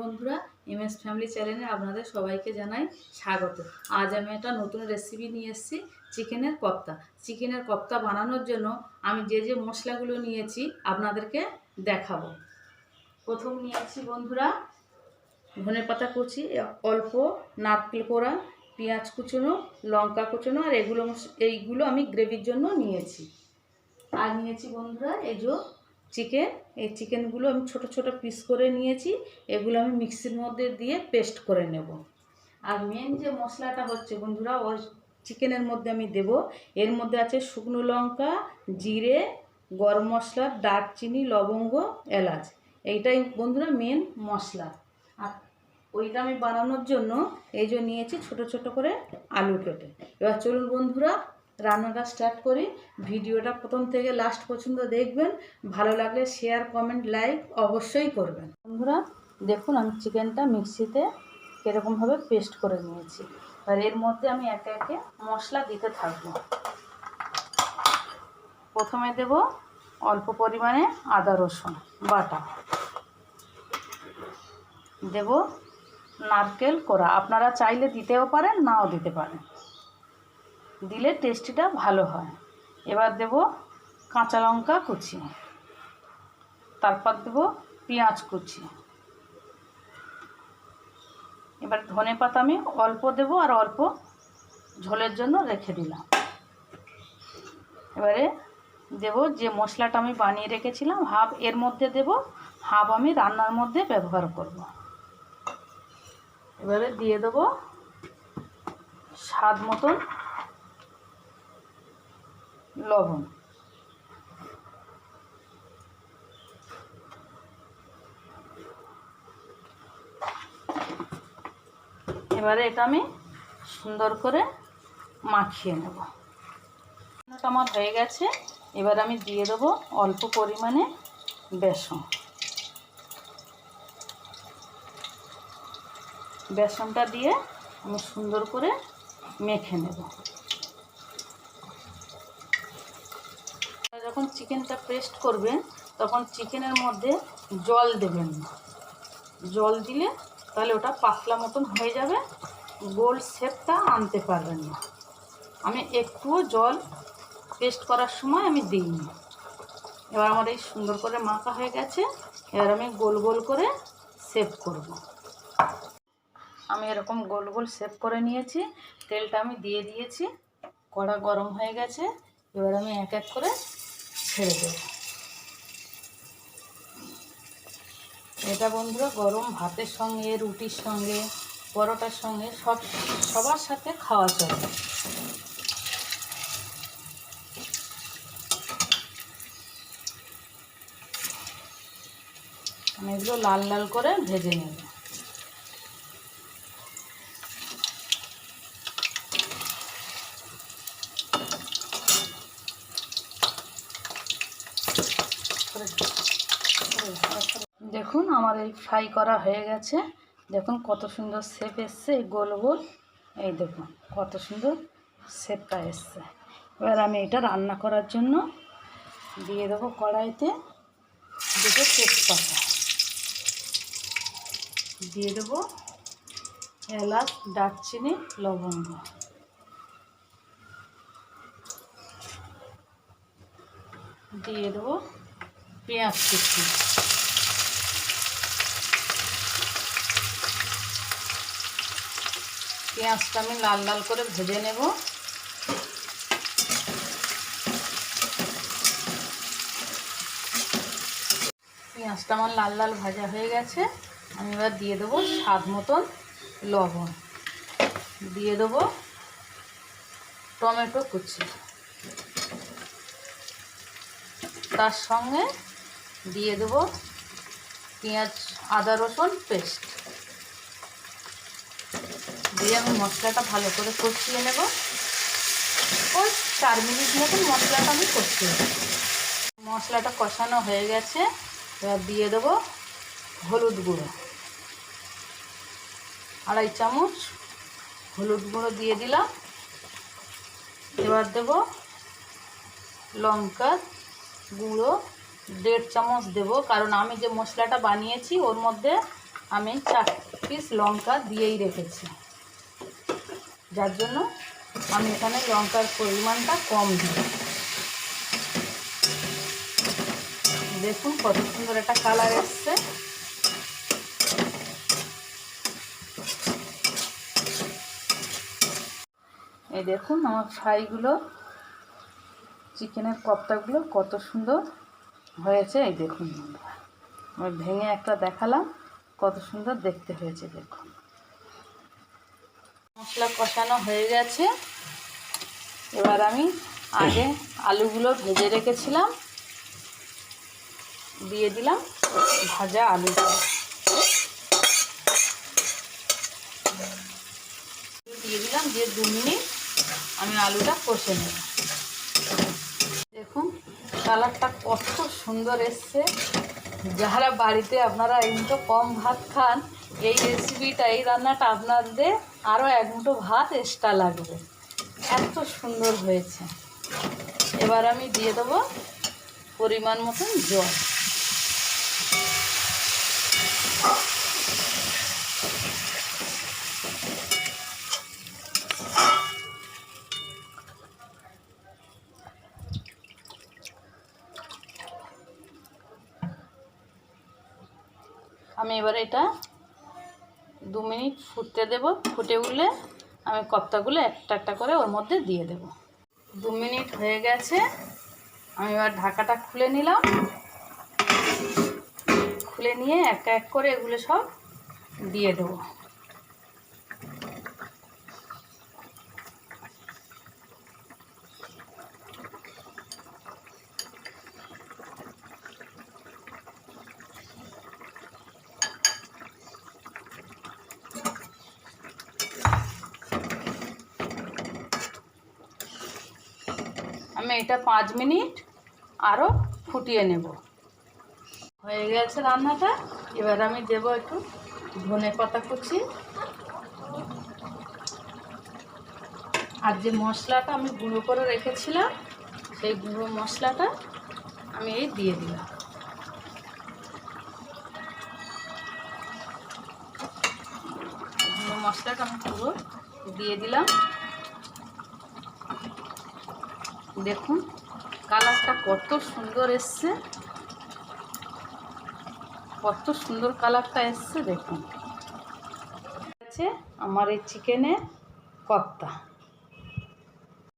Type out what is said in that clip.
বন্ধুরা MS family চ্যানেলে আপনাদের সবাইকে জানাই স্বাগত। আজ আমি একটা নতুন রেসিপি নিয়ে এসেছি, চিকেনের কপ্তা। চিকেনের কপ্তা বানানোর জন্য আমি যে যে মশলাগুলো নিয়েছি আপনাদেরকে দেখাবো। প্রথম নিয়েছি বন্ধুরা, ধনে পাতা কুচি, অল্প নারকেল কোড়া, পেঁয়াজ কুচোনো, লঙ্কা কুচোনো আর এগুলো এইগুলো আমি গ্রেভির জন্য নিয়েছি। আর নিয়েছি বন্ধুরা এই যে চিকেন, এই চিকেনগুলো আমি ছোট ছোট পিস করে নিয়েছি, এগুলো আমি মিক্সির মধ্যে দিয়ে পেস্ট করে নেব। আর মেন যে মশলাটা হচ্ছে বন্ধুরা, ওই চিকেনের মধ্যে আমি দেব। এর মধ্যে আছে শুকনো লঙ্কা, জিরে, গরম মশলা, দারচিনি, লবঙ্গ, এলাচ। এইটাই বন্ধুরা মেন মশলা। আর ওইটা আমি বানানোর জন্য এই যে নিয়েছি ছোট ছোট করে আলু কেটে। এবার চলুন বন্ধুরা রান্নাটা স্টার্ট করি। ভিডিওটা প্রথম থেকে লাস্ট পর্যন্ত দেখবেন। ভালো লাগলে শেয়ার কমেন্ট লাইক অবশ্যই করবেন। বন্ধুরা, দেখুন আমি চিকেনটা মিক্সিতে কীরকমভাবে পেস্ট করে নিয়েছি। আর এর মধ্যে আমি একে একে মশলা দিতে থাকব। প্রথমে দেব অল্প পরিমাণে আদা, রসুন বাটা। দেব নারকেল কোড়া। আপনারা চাইলে দিতেও পারেন, নাও দিতে পারেন। দিলে টেস্টিটা ভালো হয়। এবার দেব কাঁচা লঙ্কা কুচি। তারপর দেব পেঁয়াজ কুচি। এবার ধনে পাতা আমি অল্প দেব আর অল্প ঝোলের জন্য রেখে দিলাম। এবারে দেব যে মশলাটা আমি বানিয়ে রেখেছিলাম, হাফ এর মধ্যে দেব, হাফ আমি রান্নার মধ্যে ব্যবহার করব। এবারে দিয়ে দেব স্বাদ মতন লবণ। এবারে এটা আমি সুন্দর করে মাখিয়ে নেব। আমার হয়ে গেছে। এবার আমি দিয়ে দেবো অল্প পরিমাণে বেসন। বেসনটা দিয়ে আমি সুন্দর করে মেখে নেব। যখন চিকেনটা পেস্ট করবেন, তখন চিকেনের মধ্যে জল দেবেন। জল দিলে তাহলে ওটা পাতলা মতন হয়ে যাবে, গোল শেপটা আনতে পারবেন না। আমি একটুও জল পেস্ট করার সময় আমি দিইনি। এবার আমার এই সুন্দর করে মাখা হয়ে গেছে, এবার আমি গোল গোল করে সেভ করব। আমি এরকম গোল গোল সেভ করে নিয়েছি, তেলটা আমি দিয়ে দিয়েছি, কড়া গরম হয়ে গেছে, এবার আমি এক এক করে ছেড়ে দেব এটা বন্ধুরা গরম ভাতের সঙ্গে, রুটির সঙ্গে, পরোটার সঙ্গে, সব সবার সাথে খাওয়া চলে। আমি এগুলো লাল লাল করে ভেজে নেব। দেখুন, আমার এই ফ্রাই করা হয়ে গেছে। দেখুন, কত সুন্দর শেপ এসছে, এই গোল গোল। এই দেখুন, কত সুন্দর শেপটা এসছে। এবার আমি এটা রান্না করার জন্য দিয়ে দেবো কড়াইতে দুটো তেজপাতা। দিয়ে দেবো এলাচ, দারচিনি, লবঙ্গ। দিয়ে দেবো পেঁয়াজ কুচি। পেঁয়াজটা আমি লাল লাল করে ভেজে নেব। পেঁয়াজটা আমার লাল লাল ভাজা হয়ে গেছে। আমি এবার দিয়ে দেবো স্বাদ মতন লবণ। দিয়ে দেবো টমেটো কুচি। তার সঙ্গে দিয়ে দেবো পেঁয়াজ, আদা, রসুন, পেস্ট। দিয়ে আমি মশলাটা ভালো করে কষিয়ে নেব। ওই চার মিনিট মতন মশলাটা আমি কষিয়ে মশলাটা কষানো হয়ে গেছে। এবার দিয়ে দেবো হলুদ গুঁড়ো। আড়াই চামচ হলুদ গুঁড়ো দিয়ে দিলাম। এবার দেব লঙ্কা গুঁড়ো। দেড় চামচ দেব, কারণ আমি যে মশলাটা বানিয়েছি, ওর মধ্যে আমি চার পিস লঙ্কা দিয়েই রেখেছি। যার জন্য আমি এখানে লঙ্কার পরিমাণটা কম দিই। দেখুন কত সুন্দর একটা কালার এসছে। এই দেখুন আমার ফ্রাইগুলো চিকেনের কপ্তাগুলো কত সুন্দর। হয়েছে, এই দেখুন আমি ভেঙে একটা দেখালাম, কত সুন্দর দেখতে হয়েছে, দেখুন। মশলা কষানো হয়ে গেছে। এবার আমি আগে আলুগুলো ভেজে রেখেছিলাম। দিয়ে দিলাম ভাজা আলুগুলো দিয়ে দিলাম দিয়ে দু মিনিট আমি আলুটা কষে দেখুন কালারটা কত সুন্দর এসছে। যারা বাড়িতে আপনারা মুঠো কম ভাত খান, এই রেসিপিটা এই রান্নাটা আপনাদের আরও এক মুঠো ভাত এক্সট্রা লাগবে। এত সুন্দর হয়েছে। এবার আমি দিয়ে দেবো পরিমাণ মতন জল। আমি এবার এটা দু মিনিট ফুটতে দেব। ফুটে উঠলে আমি কপ্তাগুলো একটা একটা করে ওর মধ্যে দিয়ে দেব। দু মিনিট হয়ে গেছে। আমি এবার ঢাকাটা খুলে নিলাম। খুলে নিয়ে এক এক করে এগুলো সব দিয়ে দেবো। আমি এটা পাঁচ মিনিট আরও ফুটিয়ে নেব। হয়ে গেছে রান্নাটা। এবার আমি দেব একটু ধনে পাতা কুচি। আর যে মশলাটা আমি গুঁড়ো করে রেখেছিলাম, সেই গুঁড়ো মশলাটা আমি এই দিয়ে দিলাম। গুঁড়ো মশলাটা আমি পুরো দিয়ে দিলাম। দেখুন, কালারটা কত সুন্দর এসছে। কত সুন্দর কালারটা এসছে, দেখুন। আছে আমার এই চিকেনের কপ্তা